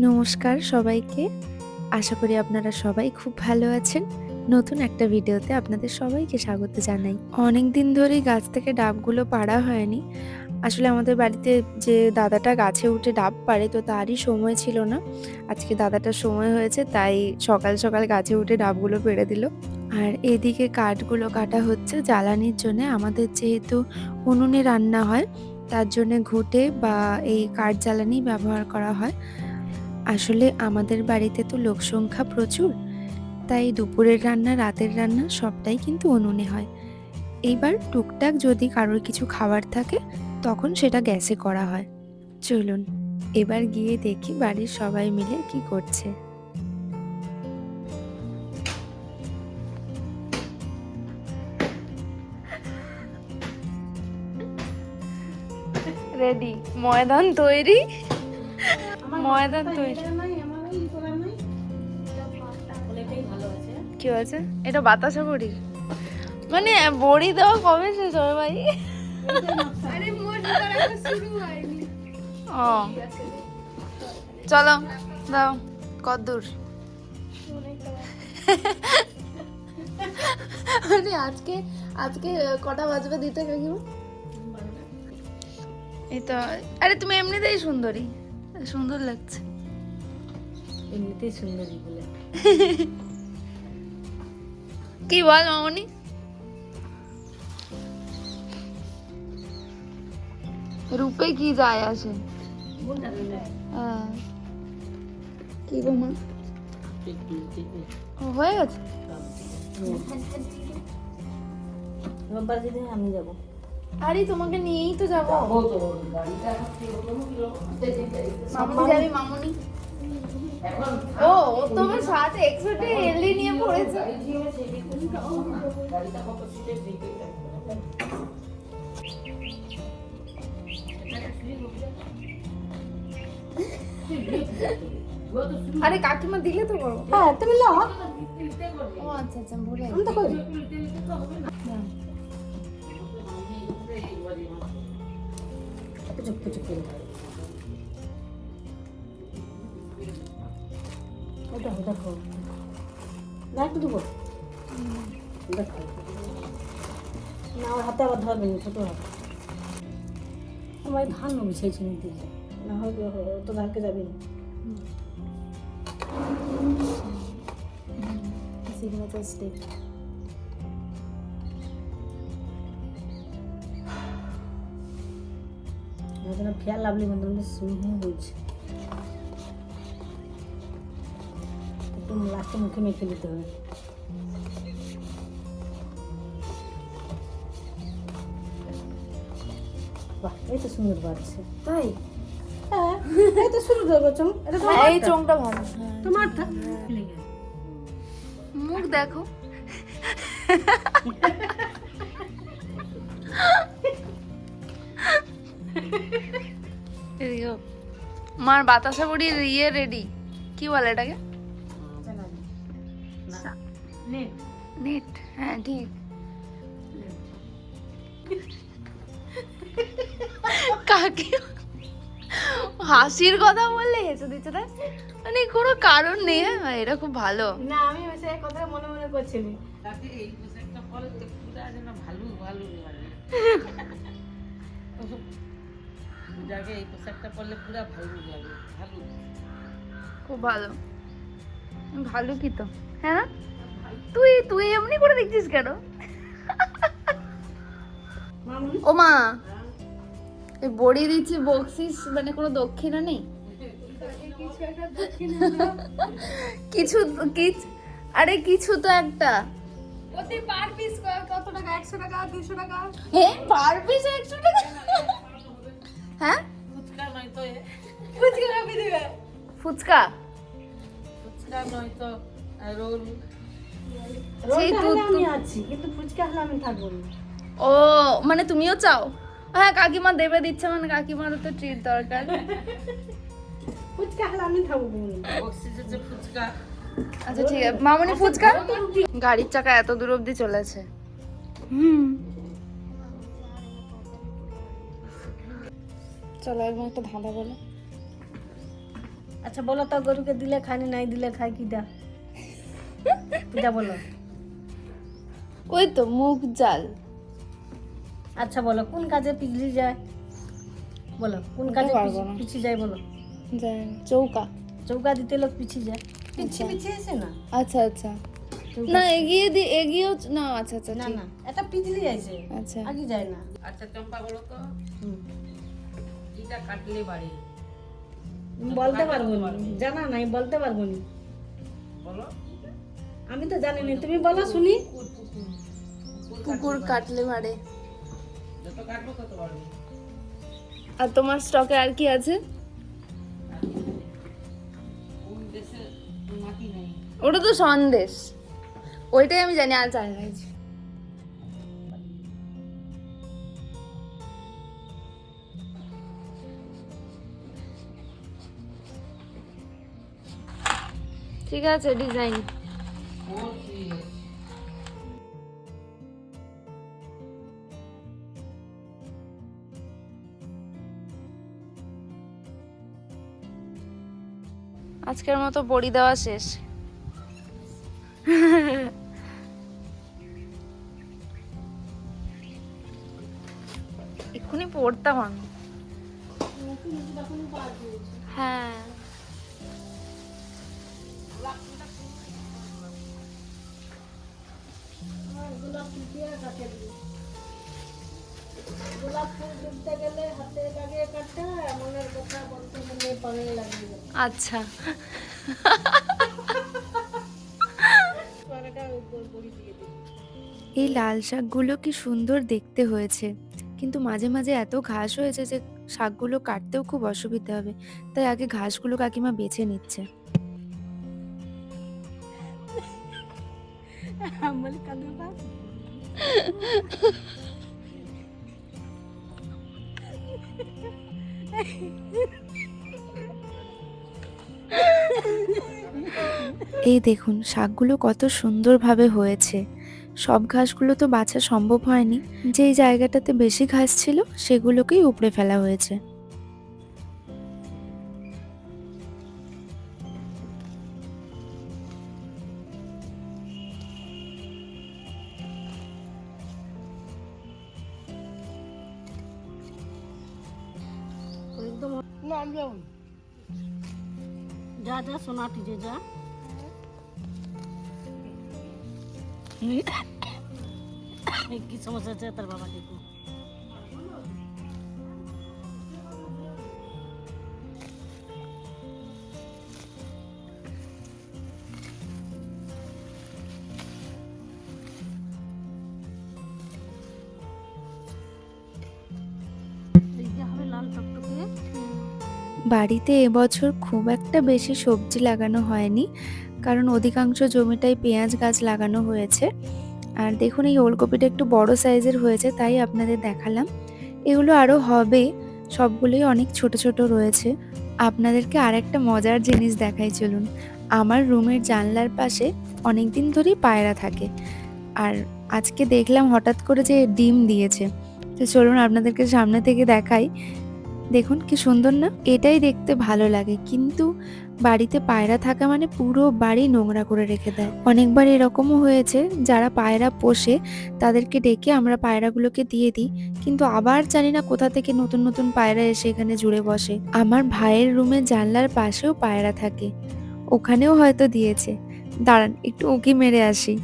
নমস্কার সবাইকে। আশা করি আপনারা সবাই খুব ভালো আছেন। নতুন একটা ভিডিওতে আপনাদের সবাইকে স্বাগত জানাই। অনেক দিন ধরেই গাছ থেকে ডাবগুলো পাড়া হয়নি। আসলে আমাদের বাড়িতে যে দাদাটা গাছে উঠে ডাব পাড়ে তো তারই সময় ছিল না। আজকে দাদাটার সময় হয়েছে, তাই সকাল সকাল গাছে উঠে ডাবগুলো পেড়ে দিল। আর এদিকে কাঠগুলো কাটা হচ্ছে জ্বালানির জন্য। আমাদের যেহেতু উনুনে রান্না হয়, তার জন্য ঘুঁটে বা এই কাঠ জ্বালানি ব্যবহার করা হয়। আসলে আমাদের বাড়িতে তো লোক সংখ্যা প্রচুর, তাই দুপুরের রান্না, রাতের রান্না সবটাই কিন্তু উনুনে হয়। এইবার টুকটাক যদি কারোর কিছু খাবার থাকে, তখন সেটা গ্যাসে করা হয়। চলুন, এবার গিয়ে দেখি বাড়ির সবাই মিলে কি করছে। রেডি ময়দান তৈরি। ময়দান তৈরি। কি হয়েছে এটা বাতাসা বড়ি। মানে বড়ি দেওয়া কবে শেষ হবে ভাই? ও। চলো দাও কত দূর মানে আজকে আজকে কটা বাজবে দিতে কাকিমা? এই তো আরে তুমি এমনিতেই সুন্দরী। সুন্দর লাগছে। এমনিতেই সুন্দরী বলে। কি বল মামনি? রূপে কি যায় আসে? হ্যাঁ। কি গো মা? হয়ে গেছে? রোববার দিনে আমি যাব। আরে তোমাকে নিয়েই তো যাব। মামনি যাবি মামনি? ও ও তো আমার সাথে নিয়ে পড়েছে। আরে কাকিমা দিলে তো করব হ্যাঁ তুমি নাও। ও আচ্ছা আচ্ছা ভুলে আমি তো করি। পুচুক পুচুক করে দেখো দেখো। না একটু দেবো দেখো। না আমার হাতে আবার ধরবে না ছোটো হাত। আমার ধান মিশাইছি নিতে না হবে তো ধানকে যাবে না। সিগনেচার স্টেপ ফেয়ার লাভলি মন্দির মধ্যে সুইমিং বলছে একটু লাস্টে মুখে মেখে নিতে হবে বাহ এই তো সুন্দর বাড়ছে তাই হ্যাঁ এই তো এটা হ্যাঁ, এই চোংটা ভালো তোমারটা মুখ দেখো মার বাতাসা বড়ির ইয়ে রেডি কি বলে এটাকে? নেট হ্যাঁ ঠিক কাকি? হাসির কথা বললে হেসে দিচ্ছে তাই? মানে কোনো কারণ নেই হ্যাঁ এটা খুব ভালো। না আমি সে কথা মনে মনে করছিলি খুব ভালো। ভালো কি তো? হ্যাঁ? তুই তুই এমনি করে দেখছিস কেন? ও মা এই বড়ি দিচ্ছি বকশিস মানে কোনো দক্ষিণা নেই? কিছু কিছু আরে কিছু তো একটা। প্রতি পার পিস কত টাকা? একশো টাকা দুশো টাকা? হ্যাঁ পার পিস একশো টাকা? হ্যাঁ? ফুচকা কাপি দিবে। ফুচকা? সেই রোলটা দুধ হলে আমি তো- আছি কিন্তু ফুচকা হলে আমি থাকব ও মানে তুমিও চাও? হ্যাঁ কাকিমা দেবে দিচ্ছে মানে কাকিমারও তো ট্রিট দরকার। ফুচকা হলে আমি থাকব না। আচ্ছা ঠিক আছে। মামনি ফুচকা? গাড়ির চাকা এত দূর অবধি চলেছে। হুম। চলো একবার একটা ধাঁধা বলো। আচ্ছা বলো তো গরুকে দিলে খানি নাই দিলে খাই কিটা কিটা বলো? ওই তো মুগ জাল। আচ্ছা বলো কোন কাজে পিছলি যায়? বলো কোন কাজে। পিছিয়ে যায় বলো। চৌকা। চৌকা দিতে লোক পিছিয়ে যায়। পিছিয়ে পিছিয়ে এসে না? আচ্ছা আচ্ছা। না এগিয়ে দি এগিয়েও না আচ্ছা আচ্ছা না না এটা পিছলি যাইছে আচ্ছা। আগে যায় না। আচ্ছা চম্পা বলো তো। হুম। কাটলে বাড়ি বলতে পারব না। জানা নাই বলতে পারব না। বলো। আমি তো জানি না তুমি বলো শুনি। কুকুর কাটলে মারে যত কাটবো তত বাড়বে। আর তোমার স্টকে আর কি আছে? কোন দেশে মাটি নেই? ওটা তো সন্দেশ। ওইটাই আমি জানি আর জানি ঠিক আছে ডিজাইন আজকের মতো বড়ি দেওয়া শেষ। এক্ষুনি পড়তাম আমি। হ্যাঁ। গোলাপ ফুল তুলতে গেলে হাতে লাগে কাটতে হয় মনের কথা বলতে গেলে পানি লাগে। আচ্ছা। এই লাল শাকগুলো কি সুন্দর দেখতে হয়েছে। কিন্তু মাঝে মাঝে এত ঘাস হয়েছে যে শাকগুলো কাটতেও খুব অসুবিধা হবে। তাই আগে ঘাসগুলো কাকিমা বেছে নিচ্ছে। পাস এই দেখুন, শাকগুলো কত সুন্দরভাবে হয়েছে। সব ঘাসগুলো তো বাছা সম্ভব হয়নি। যেই জায়গাটাতে বেশি ঘাস ছিল, সেগুলোকেই উপড়ে ফেলা হয়েছে। যা যা সোনা টিজে যা। কি সমস্যা আছে? তার বাবা দেখো বাড়িতে এবছর খুব একটা বেশি সবজি লাগানো হয়নি, কারণ অধিকাংশ জমিটাই পেঁয়াজ গাছ লাগানো হয়েছে। আর দেখুন, এই ওলকপিটা একটু বড় সাইজের হয়েছে, তাই আপনাদের দেখালাম। এগুলো আরও হবে, সবগুলোই অনেক ছোট ছোট রয়েছে। আপনাদেরকে আরেকটা মজার জিনিস দেখাই, চলুন। আমার রুমের জানলার পাশে অনেক দিন ধরেই পায়রা থাকে। আর আজকে দেখলাম হঠাৎ করে যে ডিম দিয়েছে। তো চলুন, আপনাদেরকে সামনে থেকে দেখাই দেখুন কি সুন্দর না? এটাই দেখতে ভালো লাগে। কিন্তু বাড়িতে পায়রা থাকা মানে পুরো বাড়ি নোংরা করে রেখে দেয়। অনেকবার এরকমও হয়েছে, যারা পায়রা পোষে তাদেরকে ডেকে আমরা পায়রাগুলোকে দিয়ে দিই। কিন্তু আবার জানি না কোথা থেকে নতুন নতুন পায়রা এসে এখানে জুড়ে বসে। আমার ভাইয়ের রুমে জানলার পাশেও পায়রা থাকে। ওখানেও হয়তো দিয়েছে। দাঁড়ান, একটু উঁকি মেরে আসি।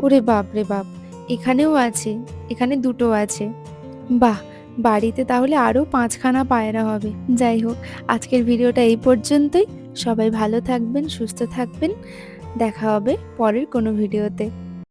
ওরে বাপ রে বাপ, এখানেও আছে, এখানে দুটো আছে। বাহ! বাড়িতে তাহলে আরও পাঁচখানা পায়রা হবে। যাই হোক, আজকের ভিডিওটা এই পর্যন্তই। সবাই ভালো থাকবেন, সুস্থ থাকবেন। দেখা হবে পরের কোনো ভিডিওতে।